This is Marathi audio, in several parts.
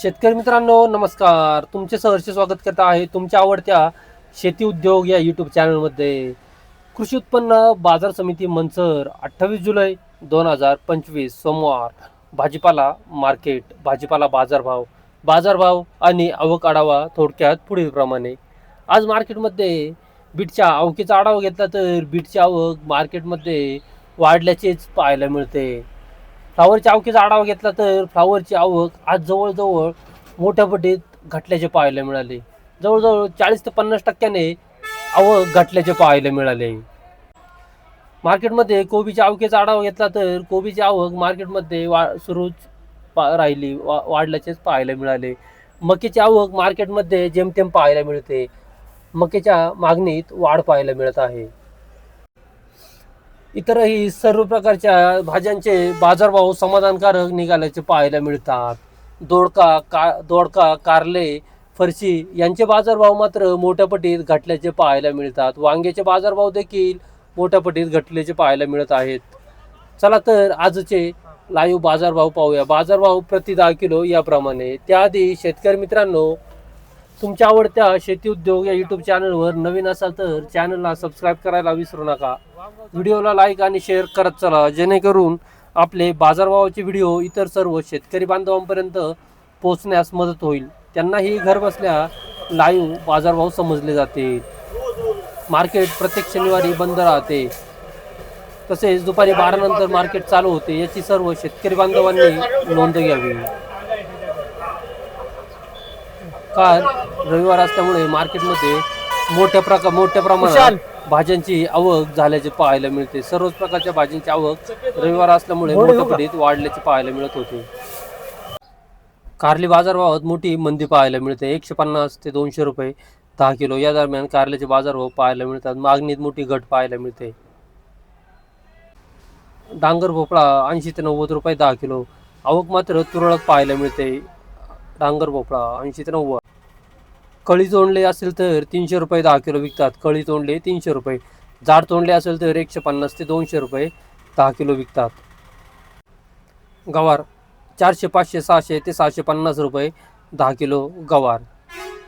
शेतकरी मित्रांनो नमस्कार. तुमचे सहर्ष स्वागत करत आहे तुमच्या आवडत्या शेती उद्योग या यूट्यूब चॅनलमध्ये. कृषी उत्पन्न बाजार समिती मंचर अठ्ठावीस जुलै दोन हजार पंचवीस सोमवार. भाजीपाला मार्केट भाजीपाला बाजारभाव बाजारभाव आणि आवक आढावा थोडक्यात पुढीलप्रमाणे आज मार्केटमध्ये बीटच्या आवकीचा आढावा घेतला तर बीटची आवक मार्केटमध्ये वाढल्याचेच पाहायला मिळते. फ्लावरच्या आवकीचा आढावा घेतला तर फ्लावरची आवक आज जवळजवळ मोठ्या पटीत घटल्याचे पाहायला मिळाले. जवळजवळ चाळीस ते पन्नास टक्क्याने आवक घटल्याचे पाहायला मिळाले. मार्केटमध्ये कोबीच्या आवकेचा आढावा घेतला तर कोबीची आवक मार्केटमध्ये वा सुरूच पा राहिली वा वाढल्याचेच पाहायला मिळाले. मक्याची आवक मार्केटमध्ये जेमतेम पाहायला मिळते. मकेच्या मागणीत वाढ पाहायला मिळत आहे. इतरही सर्व प्रकारच्या भाज्यांचे बाजारभाव समाधानकारक निघाल्याचे पाहायला मिळतात. दोडका का दोडका कारले फरशी यांचे बाजारभाव मात्र मोठ्या पटीत घटल्याचे पाहायला मिळतात. वांग्याचे बाजारभाव देखील मोठ्या पटीत घटल्याचे पाहायला मिळत आहेत. चला तर आजचे लाईव्ह बाजारभाव पाहूया. बाजारभाव प्रति दहा किलो याप्रमाणे. त्याआधी शेतकरी मित्रांनो तुमच्या आवडत्या शेती उद्योग या यूट्यूब चॅनलवर नवीन असाल तर चॅनलला सबस्क्राईब करायला विसरू नका. व्हिडिओला लाईक आणि शेअर करत चला जेणेकरून आपले बाजारभावाचे व्हिडिओ इतर सर्व शेतकरी बांधवांपर्यंत पोहोचण्यास मदत होईल. त्यांनाही घर बसल्या लाईव्ह बाजारभाव समजले जाते. मार्केट प्रत्येक शनिवारी बंद राहते. तसेच दुपारी बारा नंतर मार्केट चालू होते याची सर्व शेतकरी बांधवांनी नोंद घ्यावी. काल रविवार असल्यामुळे मार्केटमध्ये मोठ्या प्रका मोठ्या प्रमाणात भाज्यांची आवक झाल्याचे पाहायला मिळते. सर्वच प्रकारच्या भाज्यांची आवक रविवार असल्यामुळे मोठ्या पटीत वाढल्याचे पाहायला मिळत होते. कारली बाजारभावात मोठी मंदी पाहायला मिळते. एकशे पन्नास ते दोनशे रुपये दहा किलो. या दरम्यान कारल्याचे बाजारभाव पाहायला मिळतात. मागणीत मोठी घट पाहायला मिळते. डांगर भोपळा ऐंशी ते नव्वद रुपये दहा किलो. आवक मात्र तुरळक पाहायला मिळते. डांगर भोपळा ऐंशी ते नव्वद. कळी तोंडले असेल तर तीनशे रुपये दहा किलो विकतात. कळी तोंडले तीनशे रुपये. जाड तोंडले असेल तर एकशे पन्नास ते दोनशे रुपये दहा किलो विकतात. गवार चारशे पाचशे सहाशे ते सहाशे पन्नास रुपये दहा किलो गवार.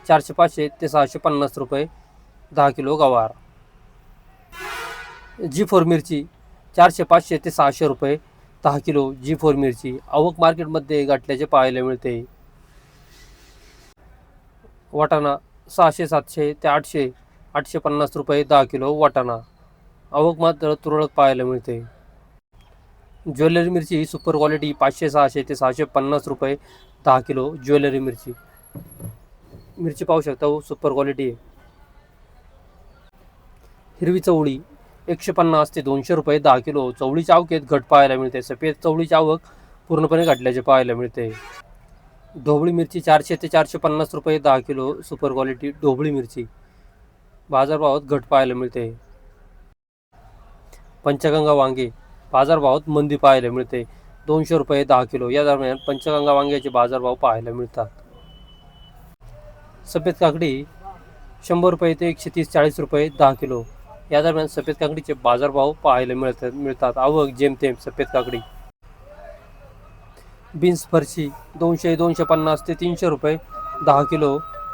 चारशे पाचशे ते सहाशे पन्नास रुपये दहा किलो गवार. जी फोर मिरची चारशे पाचशे ते सहाशे रुपये दहा किलो जी फोर मिरची. आवक मार्केटमध्ये गाठल्याचे पाहायला मिळते. वाटाणा सहाशे सातशे ते आठशे आठशे पन्नास रुपये दहा किलो वाटाणा. आवक मात्र तुरळक पाहायला मिळते. ज्वेलरी मिरची सुपर क्वालिटी पाचशे सहाशे ते सहाशे पन्नास रुपये दहा किलो ज्वेलरी मिरची. मिरची पाहू शकता हो, सुपर क्वालिटी आहे. हिरवी चवळी एकशे पन्नास ते दोनशे रुपये दहा किलो. चवळीच्या आवकेत घट पाहायला मिळते. सफेद चवळीची आवक पूर्णपणे घटल्याचे पाहायला मिळते. ढोबळी मिरची चारशे ते चारशे पन्नास रुपये दहा किलो सुपर क्वालिटी ढोबळी मिरची. बाजारभावात घट पाहायला मिळते. पंचगंगा वांगे बाजारभावात मंदी पाहायला मिळते. दोनशे रुपये दहा किलो. या दरम्यान पंचगंगा वांग्याचे बाजारभाव पाहायला मिळतात. सफेद काकडी शंभर रुपये ते एकशे तीस चाळीस रुपये दहा किलो. या दरम्यान सफेद काकडीचे बाजारभाव पाहायला मिळतात मिळतात. आवक जेमतेम सफेद काकडी. बीन्स फरशी दोनशे दोनशे पन्नास ते तीनशे रुपये दहा किलो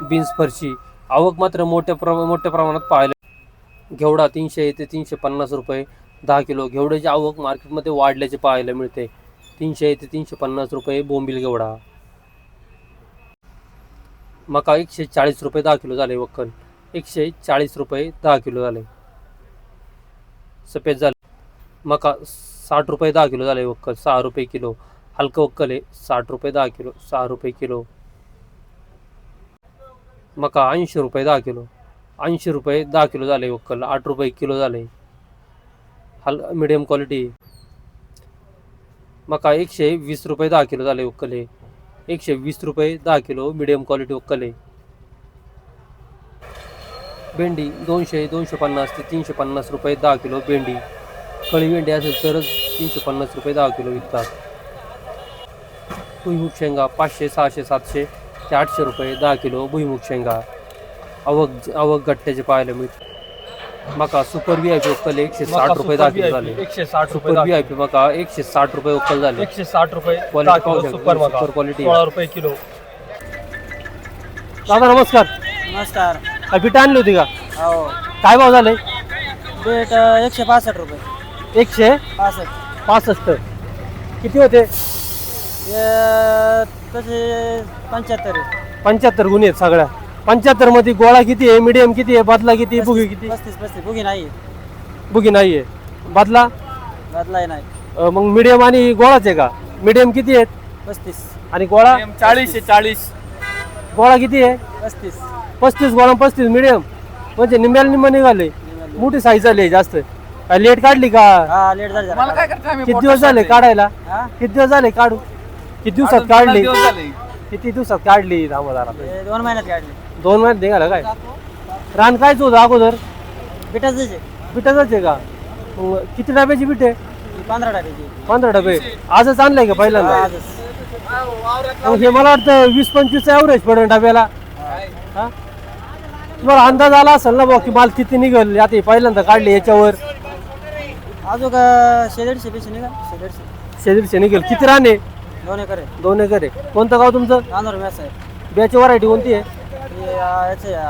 बीन्स फरशी. आवक मात्र मोठ्या प्र मोठ्या प्रमाणात पाहायला घेवडा तीनशे ते तीनशे पन्नास रुपये दहा किलो घेवड्याची आवक मार्केटमध्ये वाढल्याचे पाहायला मिळते. तीनशे ते तीनशे पन्नास रुपये बोंबील घेवडा. मका एकशे चाळीस रुपये दहा किलो झाले वक्कल. एकशे चाळीस रुपये दहा किलो झाले. सफेद झाले. मका साठ रुपये दहा किलो झाले वक्कल. सहा रुपये किलो. हलकं वक्कल आहे. साठ रुपये दहा किलो सहा रुपये किलो. मका ऐंशी रुपये दहा किलो. ऐंशी रुपये दहा किलो झाले वक्कल आठ रुपये किलो झाले. हल मिडियम क्वालिटी मका एकशे वीस रुपये दहा किलो झाले वक्कल हे. एकशे वीस रुपये दहा किलो मिडियम क्वालिटी वक्कल आहे भेंडी दोनशे दोनशे पन्नास ते तीनशे पन्नास रुपये दहा किलो भेंडी. कळी भेंडी असेल तरच तीनशे पन्नास रुपये दहा किलो विकतात. भुईमुग शेंगा पाचशे सहाशे सातशे ते आठशे रुपये दहा किलो भुईमुग शेंगा. आवक आवक गट्ट्याचे पाहायला मिळते. मका सुपर व्ही आय पी उकल एकशे साठ रुपये दहा किलो झाले. एकशे साठ रुपये सुपर व्ही आय पी मका एकशे साठ रुपये उकल झाले. एकशे साठ रुपये पाहू शकता, सुपर. सोळा रुपये किलो. दादा नमस्कार. नमस्कार. बीट आणली होती का? हो. काय भाव झाले? बेट एकशे पासष्ट रुपये. एकशे? पासष्ट. पासष्ट. किती होते? तसे पंच्याहत्तर आहे. पंच्याहत्तर गुन्हे आहेत सगळ्या. पंच्याहत्तरमध्ये गोळा किती आहे मिडियम किती आहे बदला किती आहे बुगी किती पस्तीस पस्तीस बुगी नाही बुगी नाही आहे. बदला? बदलाय नाही. अं, मग मिडियम आणि गोळाच आहे का? मिडियम किती आहेत? पस्तीस. आणि गोळा? चाळीस आहे चाळीस. गोळा किती आहे? पस्तीस. पस्तीस गोळा पस्तीस मिडियम म्हणजे निम्म्याला निम्म निघाले. मोठी साईज आली जास्त. काय लेट काढली का? हा लेट झाली. जरा. किती दिवस झाले काढायला? हा? किती दिवस झाले काढू? किती दिवसात काढली? किती दिवसात काढली हे दोन महिन्यात काढले. दोन महिन्यात निघाला काय? रान कायच होतं अगोदर? बिटाच द्यायचे पिठाच आहे का? मग किती डब्याची पीठ आहे? पंधरा टाकायची पंधरा डबे. आजच आणलंय का पहिल्यांदा? आजच. मग हे मला वाटतं वीस पंचवीस ॲव्हरेज पडेल डब्याला. हा? तुम्हाला अंदाज आला असेल ना भाऊ की माल किती निघेल? आता हे पहिल्यांदा काढले याच्यावर. अजून शे दीडशे पेशे निघा शे दीडशे शेतीचे निघेल. किती राणे दोन एकर आहे. दोन एकर आहे. कोणतं गाव तुमचं? मॅस आहे. बियाची व्हरायटी कोणती आहे? हे, अ, याचे अ,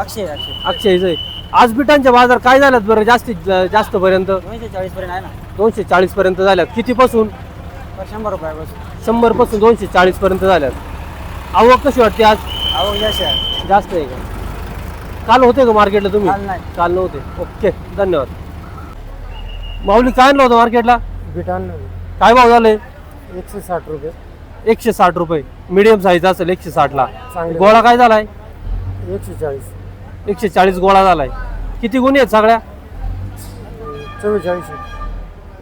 अक्षय आहे, अक्षय. अक्षयचं आहे. आज बिटांचे बाजार काय झाल्यात बरं जास्तीत जास्त पर्यंत? दोनशे चाळीस पर्यंत आहे ना. दोनशे चाळीस पर्यंत झाल्यात. कितीपासून? पर शंभर रुपये बस. शंभरपासून दोनशे चाळीस पर्यंत झाल्यात. आवक कशी वाटते आज? आवक जास्त आहे. जास्त आहे का? काल होते का मार्केटला तुम्ही? काल नाही. काल नव्हते. ओके धन्यवाद. माऊली काय आणलं होतं मार्केटला? बीट आणलं. काय भाव झाले एकशे साठ रुपये. एकशे साठ रुपये. मिडियम साईज असेल एकशे साठला. चांगले. गोळा काय झालाय? एकशे चाळीस. एकशे चाळीस गोळा झालाय. किती गुन्हे आहेत सगळ्या? चव्वेचाळीस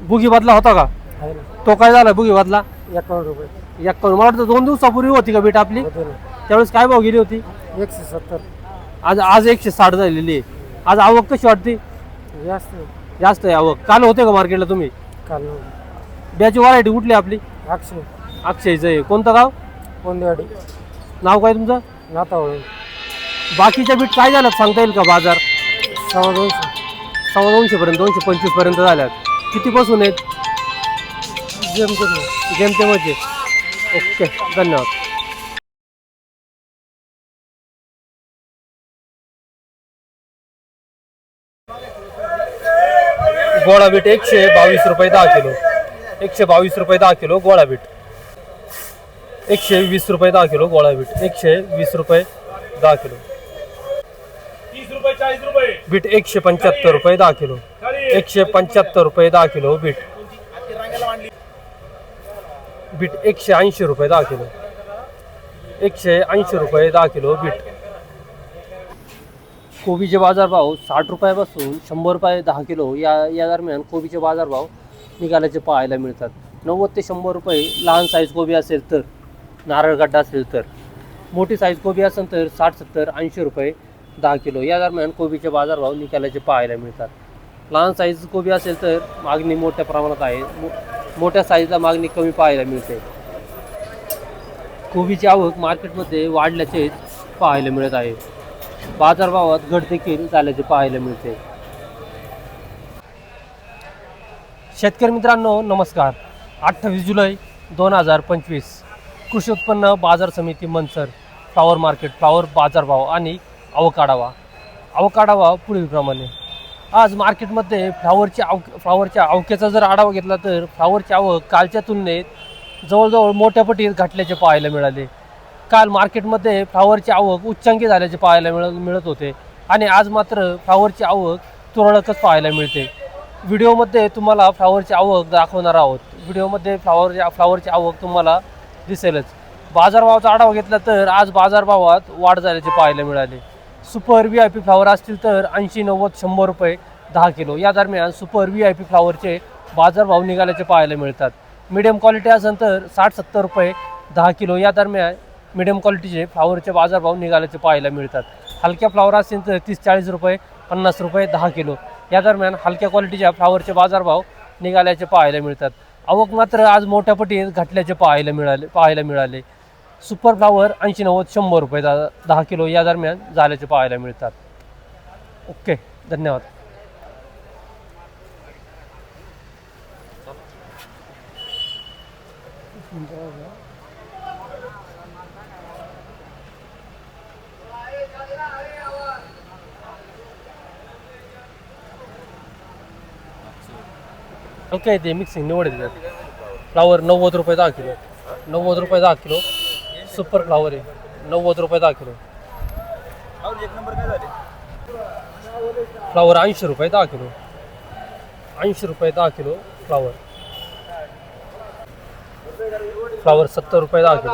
बुगी बदला होता का? आहे ना. तो काय झाला बुगी बदला? एकावन्न रुपये. एकावन्न. मला वाटतं दोन दिवसापूर्वी होती का बीट आपली? होते ना. त्यावेळेस काय भाव गेली होती? एकशे सत्तर. आज आज एकशे साठ झालेली आहे. आज आवक कशी वाटते? जास्त. जास्त आहे आवक. काल होते का मार्केटला तुम्ही? काल ब्याची व्हरायटी कुठली आपली? अक्षय. अक्षयचं आहे कोणतं गाव? कोंदेवाडी. नाव काय तुमचं? नातावळे. बाकीच्या बीट काय झाल्यात सांगता येईल का बाजार? सव्वा दोनशे. सव्वा दोनशे पर्यंत दोनशे पंचवीसपर्यंत झाल्यात. कितीपासून आहेत? जेमतेम. जेमतेमचे. ओके धन्यवाद. गोळा बीट एकशे बावीस रुपये दहा किलो. एकशे बावीस रुपये दहा किलो गोळा बीट. एकशे वीस रुपये दहा किलो गोळा बीट. एकशे वीस रुपये दहा किलो. बीट एकशे पंच्याहत्तर रुपये दहा किलो. एकशे पंच्याहत्तर रुपये दहा किलो बीट. बीट एकशे ऐंशी रुपये दहा किलो. एकशे ऐंशी रुपये दहा किलो बीट. कोबीचे बाजारभाव साठ रुपयापासून शंभर रुपये दहा किलो या या दरम्यान कोबीचे बाजारभाव निघाल्याचे पाहायला मिळतात. नव्वद ते शंभर रुपये लहान साईज कोबी असेल तर नारळगड्डा असेल तर मोठी साईज कोबी असेल तर साठ सत्तर ऐंशी रुपये दहा किलो. या दरम्यान कोबीचे बाजारभाव निघाल्याचे पाहायला मिळतात. लहान साईज कोबी असेल तर मागणी मोठ्या प्रमाणात आहे. मो मोठ्या साईजला मागणी कमी पाहायला मिळते. कोबीची आवक मार्केटमध्ये वाढल्याचे पाहायला मिळत आहे. बाजारभावात घट देखील झाल्याचे पाहायला मिळते. शेतकरी मित्रांनो नमस्कार. अठ्ठावीस जुलै दोन हजार पंचवीस. कृषी उत्पन्न बाजार समिती मनसर फ्लावर मार्केट फ्लावर बाजारभाव आणि अवकाढावा अवकाढावा पुढीलप्रमाणे आज मार्केटमध्ये फ्लावरची आव फ्लावरच्या आवकेचा जर आढावा घेतला तर फ्लावरची आवक कालच्या तुलनेत जवळजवळ मोठ्या पटीत घटल्याचे पाहायला मिळाले. काल मार्केटमध्ये फ्लावरची आवक उच्चांकी झाल्याचे पाहायला मिळ मिळत होते आणि आज मात्र फ्लावरची आवक तुरळकच पाहायला मिळते. व्हिडिओमध्ये तुम्हाला फ्लावरची आवक दाखवणार आहोत. व्हिडिओमध्ये फ्लावरची फ्लावरची आवक तुम्हाला दिसेलच. बाजारभावाचा आढावा घेतला तर आज बाजारभावात वाढ झाल्याचे पाहायला मिळाले. Super V I P flower असतील तर ऐंशी नव्वद शंभर रुपये दहा किलो. या दरम्यान सुपर व्ही आय पी फ्लावरचे बाजारभाव निघाल्याचे पाहायला मिळतात. मिडियम क्वालिटी असेल तर साठ सत्तर रुपये दहा किलो. या दरम्यान मिडियम क्वालिटीचे फ्लावरचे बाजारभाव निघाल्याचे पाहायला मिळतात. हलक्या फ्लावर असतील तर तीस चाळीस रुपये पन्नास रुपये दहा किलो. या दरम्यान हलक्या क्वालिटीच्या फ्लावरचे बाजारभाव निघाल्याचे पाहायला मिळतात. आवक मात्र आज मोठ्या पटीत घटल्याचे पाहायला मिळाले पाहायला मिळाले. सुपर फ्लावर ऐंशी नव्वद शंभर रुपये दहा किलो या दरम्यान झाल्याचे पाहायला मिळतात. ओके धन्यवाद. काय ते मिक्सिंग निवड फ्लावर नव्वद रुपये दहा किलो. नव्वद रुपये दहा किलो. सुपर फ्लावर आहे. नव्वद रुपये दहा किलो. फ्लावर ऐंशी रुपये दहा किलो. ऐंशी रुपये दहा किलो फ्लावर फ्लावर सत्तर रुपये दहा किलो.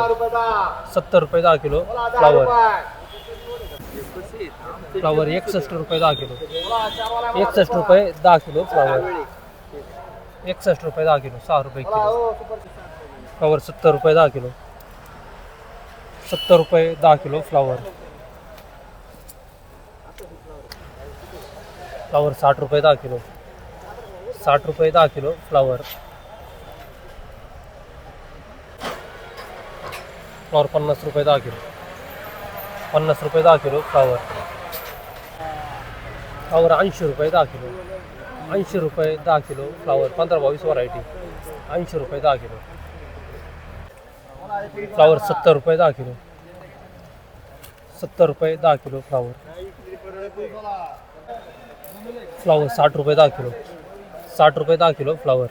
सत्तर रुपये दहा किलो फ्लावर फ्लावर एकसष्ट रुपये दहा किलो. एकसष्ट रुपये दहा किलो फ्लावर एकसष्ट रुपये दहा किलो सहा रुपये किलो. फ्लावर सत्तर रुपये दहा किलो. सत्तर रुपये दहा किलो फ्लावर फ्लावर साठ रुपये दहा किलो. साठ रुपये दहा किलो फ्लावर फ्लावर पन्नास रुपये दहा किलो. पन्नास रुपये दहा किलो फ्लावर फ्लावर ऐंशी रुपये दहा किलो. ऐंशी रुपये दहा किलो फ्लावर पंधरा बावीस व्हरायटी ऐंशी रुपये दहा किलो. फ्लावर सत्तर रुपये दहा किलो. सत्तर रुपये दहा किलो फ्लावर. फ्लावर साठ रुपये दहा किलो. साठ रुपये दहा किलो फ्लावर.